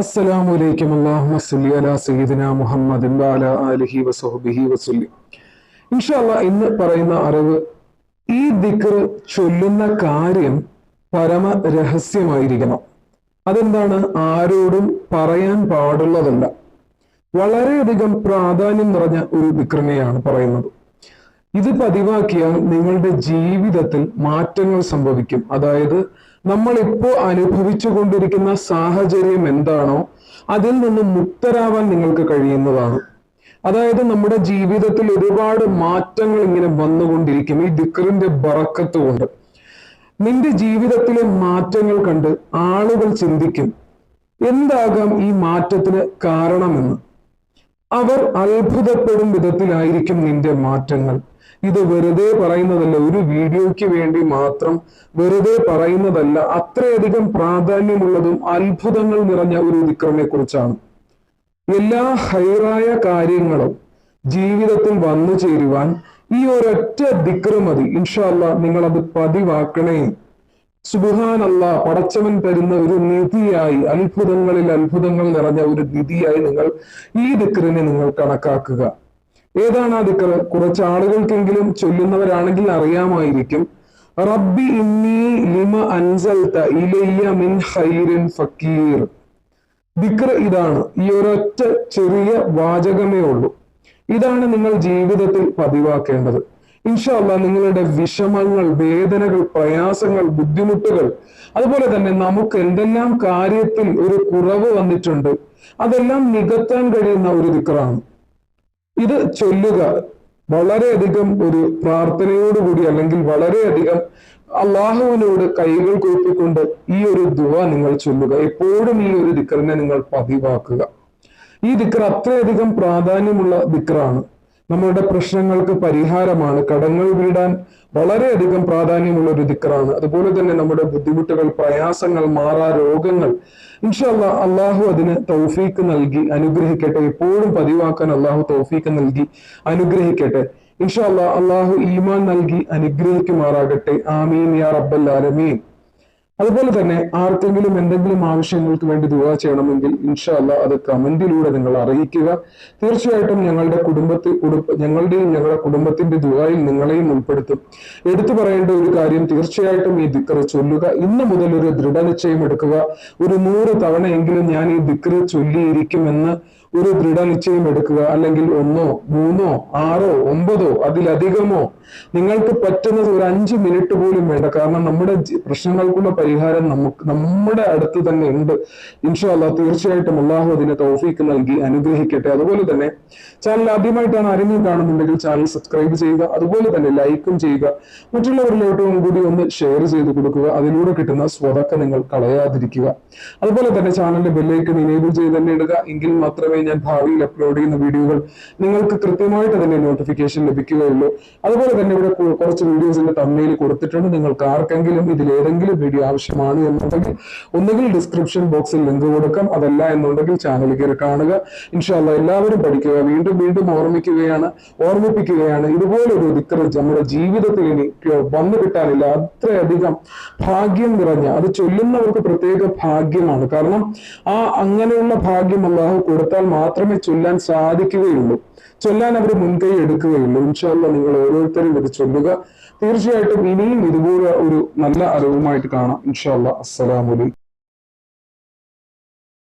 അസ്സലാമു അലൈക്കും അല്ലാഹുമ്മ സല്ലി അലാ സയ്യിദിന മുഹമ്മദിൻ വഅലാ ആലിഹി വസഹ്ബിഹി വസല്ലം. ഇൻഷാല്ലാ ഇന്ന് പറയുന്ന അറിവ് ഈ ദിക്ർ ചൊല്ലുന്ന കാര്യം പരമ രഹസ്യമായിരിക്കണം അതെന്താണ്? ആരോടും പറയാൻ പാടുള്ളതല്ല. വളരെയധികം പ്രാധാന്യം നിറഞ്ഞ ഒരു ദിക്റിനെയാണ് പറയുന്നത്. ഇത് പതിവാക്കിയാൽ നിങ്ങളുടെ ജീവിതത്തിൽ മാറ്റങ്ങൾ സംഭവിക്കും. അതായത് നമ്മൾ ഇപ്പോൾ അനുഭവിച്ചു കൊണ്ടിരിക്കുന്ന സാഹചര്യം എന്താണോ അതിൽ നിന്ന് മുക്തരാവാൻ നിങ്ങൾക്ക് കഴിയുന്നതാണ്. അതായത് നമ്മുടെ ജീവിതത്തിൽ ഒരുപാട് മാറ്റങ്ങൾ ഇങ്ങനെ വന്നുകൊണ്ടിരിക്കും. ഈ ദിക്കറിന്റെ ബറക്കത്ത് കൊണ്ട്. നിന്റെ ജീവിതത്തിലെ മാറ്റങ്ങൾ കണ്ട് ആളുകൾ ചിന്തിക്കും എന്താകാം ഈ മാറ്റത്തിന് കാരണമെന്ന്? അവർ അത്ഭുതപ്പെടും വിധത്തിലായിരിക്കും നിന്റെ മാറ്റങ്ങൾ. ഇത് വെറുതെ പറയുന്നതല്ല ഒരു വീഡിയോയ്ക്ക് വേണ്ടി മാത്രം വെറുതെ പറയുന്നതല്ല. അത്രയധികം പ്രാധാന്യമുള്ളതും അത്ഭുതങ്ങൾ നിറഞ്ഞ ഒരു വിക്രമെ കുറിച്ചാണ് എല്ലാ ഹൈറായ കാര്യങ്ങളും ജീവിതത്തിൽ വന്നു ചേരുവാൻ ഈ ഒരൊറ്റ ദിക്റ് മതി. ഇൻഷാല്ല നിങ്ങൾ അത് പതിവാക്കണേ. സുബുഹാനല്ല പടച്ചവൻ തരുന്ന ഒരു നിധിയായി അത്ഭുതങ്ങളിൽ അത്ഭുതങ്ങൾ നിറഞ്ഞ ഒരു നിധിയായി നിങ്ങൾ ഈ ദിക്റിനെ നിങ്ങൾ കണക്കാക്കുക. ഏതാണ് ദിക്ർ കുറച്ച് ആളുകൾക്കെങ്കിലും ചൊല്ലുന്നവരാണെങ്കിൽ അറിയാമായിരിക്കും. റബ്ബി ഇന്നി ലിമ അൻസൽത ഇലയ്യ മിൻ ഹൈരിൻ ഫക്കീർ. ദിക്ർ ഇതാണ്. ഈ ഒരൊറ്റ ചെറിയ വാചകമേ ഉള്ളൂ. ഇതാണ് നിങ്ങൾ ജീവിതത്തിൽ പതിവാക്കേണ്ടത്. ഇൻഷല്ല നിങ്ങളുടെ വിഷമങ്ങൾ വേദനകൾ പ്രയാസങ്ങൾ ബുദ്ധിമുട്ടുകൾ അതുപോലെ തന്നെ നമുക്ക് എന്തെല്ലാം കാര്യത്തിൽ ഒരു കുറവ് വന്നിട്ടുണ്ട് അതെല്ലാം നികത്താൻ കഴിയുന്ന ഒരു ദിക്റാണ് ഇത് ചൊല്ലുക. വളരെയധികം ഒരു പ്രാർത്ഥനയോടുകൂടി അല്ലെങ്കിൽ വളരെയധികം അള്ളാഹുവിനോട് കൈകൾ കൂപ്പിക്കൊണ്ട് ഈ ഒരു ദുവ നിങ്ങൾ ചൊല്ലുക. എപ്പോഴും ഈ ഒരു ദിക്കറിനെ നിങ്ങൾ പതിവാക്കുക. ഈ ദിക്കർ അത്രയധികം പ്രാധാന്യമുള്ള ദിക്കറാണ് നമ്മളുടെ പ്രശ്നങ്ങൾക്ക് പരിഹാരമാണ്. കടങ്ങൾ വീടാൻ വളരെയധികം പ്രാധാന്യമുള്ള ഒരു ദിക്കറാണ്. അതുപോലെ തന്നെ നമ്മുടെ ബുദ്ധിമുട്ടുകൾ പ്രയാസങ്ങൾ മാറാ രോഗങ്ങൾ. ഇൻഷല്ല അള്ളാഹു അതിന് തൗഫീക്ക് നൽകി അനുഗ്രഹിക്കട്ടെ. എപ്പോഴും പതിവാക്കാൻ അള്ളാഹു തൗഫീക്ക് നൽകി അനുഗ്രഹിക്കട്ടെ. ഇൻഷല്ല അള്ളാഹു ഈമാൻ നൽകി അനുഗ്രഹിക്കുമാറാകട്ടെ. ആമീൻ യാ റബ്ബൽ ആലമീൻ. അതുപോലെ തന്നെ ആർക്കെങ്കിലും എന്തെങ്കിലും ആവശ്യങ്ങൾക്ക് വേണ്ടി ദുവാ ചെയ്യണമെങ്കിൽ ഇൻഷാല്ല അത് കമന്റിലൂടെ നിങ്ങൾ അറിയിക്കുക. തീർച്ചയായിട്ടും ഞങ്ങളുടെ കുടുംബത്തിൽ കുടുംബ ഞങ്ങളുടെയും ഞങ്ങളുടെ കുടുംബത്തിന്റെ ദുവായിൽ നിങ്ങളെയും ഉൾപ്പെടുത്തും. എടുത്തു പറയേണ്ട ഒരു കാര്യം തീർച്ചയായിട്ടും ഈ ദിക്കറ് ചൊല്ലുക. ഇന്ന് മുതൽ ഒരു ദൃഢനിശ്ചയം എടുക്കുക. ഒരു നൂറ് തവണയെങ്കിലും ഞാൻ ഈ ദിക്കറ് ചൊല്ലിയിരിക്കുമെന്ന് ഒരു ദൃഢനിശ്ചയം എടുക്കുക. അല്ലെങ്കിൽ ഒന്നോ മൂന്നോ ആറോ ഒമ്പതോ അതിലധികമോ നിങ്ങൾക്ക് പറ്റുന്നത് ഒരു അഞ്ച് മിനിറ്റ് പോലും വേണ്ട. കാരണം നമ്മുടെ പ്രശ്നങ്ങൾക്കുള്ള പരിഹാരം നമുക്ക് നമ്മുടെ അടുത്ത് തന്നെ ഉണ്ട്. ഇൻഷാ അല്ലാ തീർച്ചയായിട്ടും അള്ളാഹു അതിനെ തൗഫീക്ക് നൽകി അനുഗ്രഹിക്കട്ടെ. അതുപോലെ തന്നെ ചാനൽ ആദ്യമായിട്ടാണ് ആരെങ്കിലും കാണുന്നുണ്ടെങ്കിൽ ചാനൽ സബ്സ്ക്രൈബ് ചെയ്യുക. അതുപോലെ തന്നെ ലൈക്കും ചെയ്യുക. മറ്റുള്ളവരിലോട്ടും കൂടി ഒന്ന് ഷെയർ ചെയ്ത് കൊടുക്കുക. അതിലൂടെ കിട്ടുന്ന സ്വതക്ക നിങ്ങൾ കളയാതിരിക്കുക. അതുപോലെ തന്നെ ചാനലിന്റെ ബെല്ലൈക്കൺ ഇനേബിൾ ചെയ്ത് തന്നെ ഇടുക. എങ്കിൽ മാത്രമേ ഞാൻ ഭാവിയിൽ അപ്ലോഡ് ചെയ്യുന്ന വീഡിയോകൾ നിങ്ങൾക്ക് കൃത്യമായിട്ട് തന്നെ നോട്ടിഫിക്കേഷൻ ലഭിക്കുകയുള്ളൂ. അതുപോലെ തന്നെ ഇവിടെ കുറച്ച് വീഡിയോസിന്റെ തമ്മയിൽ കൊടുത്തിട്ടുണ്ട്. നിങ്ങൾക്ക് ആർക്കെങ്കിലും ഇതിൽ ഏതെങ്കിലും വീഡിയോ ആവശ്യമാണ് എന്നുണ്ടെങ്കിൽ ഒന്നുകിൽ ഡിസ്ക്രിപ്ഷൻ ബോക്സിൽ ലിങ്ക് കൊടുക്കാം. അതല്ല എന്നുണ്ടെങ്കിൽ ചാനൽ കയറി കാണുക. ഇൻഷാല്ല എല്ലാവരും പഠിക്കുക. വീണ്ടും വീണ്ടും ഓർമ്മിക്കുകയാണ് ഓർമ്മിപ്പിക്കുകയാണ്. ഇതുപോലൊരു ദിക്കർ നമ്മുടെ ജീവിതത്തിൽ ഇനി വന്നു കിട്ടാനില്ല. അത്രയധികം ഭാഗ്യം നിറഞ്ഞ അത് ചൊല്ലുന്നവർക്ക് പ്രത്യേക ഭാഗ്യമാണ്. കാരണം ആ അങ്ങനെയുള്ള ഭാഗ്യം അള്ളാഹു കൊടുത്താൽ മാത്രമേ ചൊല്ലാൻ സാധിക്കുകയുള്ളൂ. ചൊല്ലാൻ അവർ മുൻകൈ എടുക്കുകയുള്ളൂ. ഇൻഷാല്ല നിങ്ങൾ ഓരോരുത്തരും ഇത് ചൊല്ലുക. തീർച്ചയായിട്ടും ഇനിയും ഇതുപോലെ ഒരു നല്ല അറിവുമായിട്ട് കാണാം. ഇൻഷാല്ല അസ്സലാമലൈക്കും